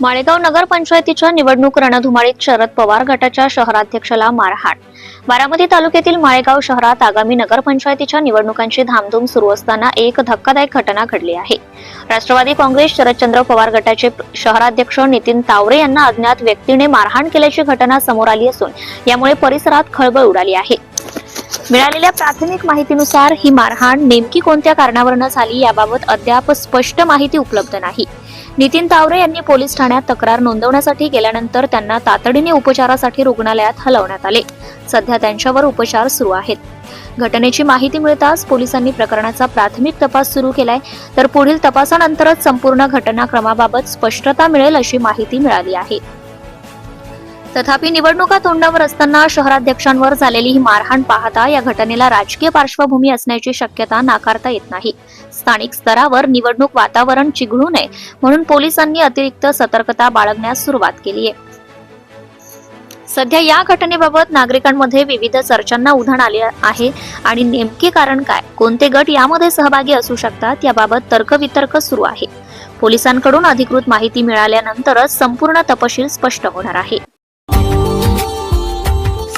माळेगाव नगरपंचायतीच्या निवडणूक रणधुमाळीत शरद पवार गटाच्या शहराध्यक्षाला मारहाण. बारामती तालुक्यातील माळेगाव शहरात आगामी नगरपंचायतीच्या निवडणुकांची धामधूम सुरू असताना एक धक्कादायक घटना घडली आहे. राष्ट्रवादी काँग्रेस शरदचंद्र पवार गटाचे शहराध्यक्ष नितीन तावरे यांना अज्ञात व्यक्तीने मारहाण केल्याची घटना समोर आली असून यामुळे परिसरात खळबळ उडाली आहे. मिळालेल्या प्राथमिक माहितीनुसार ही मारहाण नेमकी कोणत्या कारणावरनं झाली याबाबत अद्याप स्पष्ट माहिती उपलब्ध नाही. नितीन तावरे यांनी पोलीस ठाण्यात तक्रार नोंदवण्यासाठी गेल्यानंतर त्यांना तातडीने उपचारासाठी रुग्णालयात हलवण्यात आले. सध्या त्यांच्यावर उपचार सुरू आहेत. घटनेची माहिती मिळताच पोलिसांनी प्रकरणाचा प्राथमिक तपास सुरू केलाय तर पुढील तपासानंतरच संपूर्ण घटनाक्रमाबाबत स्पष्टता मिळेल अशी माहिती मिळाली आहे. तथापि निवडणुका तोंडावर असताना शहराध्यक्षांवर झालेली ही मारहाण पाहता या घटनेला राजकीय पार्श्वभूमी असण्याची शक्यता नाकारता येत नाही. स्थानिक स्तरावर निवडणूक वातावरण चिघळू नये म्हणून पोलिसांनी अतिरिक्त सतर्कता बाळगण्यास सुरुवात केली आहे. सध्या या घटनेबाबत नागरिकांमध्ये विविध चर्चांना उधाण आले आहे आणि नेमके कारण काय कोणते गट यामध्ये सहभागी असू शकतात याबाबत तर्कवितर्क सुरू आहे. पोलिसांकडून अधिकृत माहिती मिळाल्यानंतरच संपूर्ण तपशील स्पष्ट होणार आहे.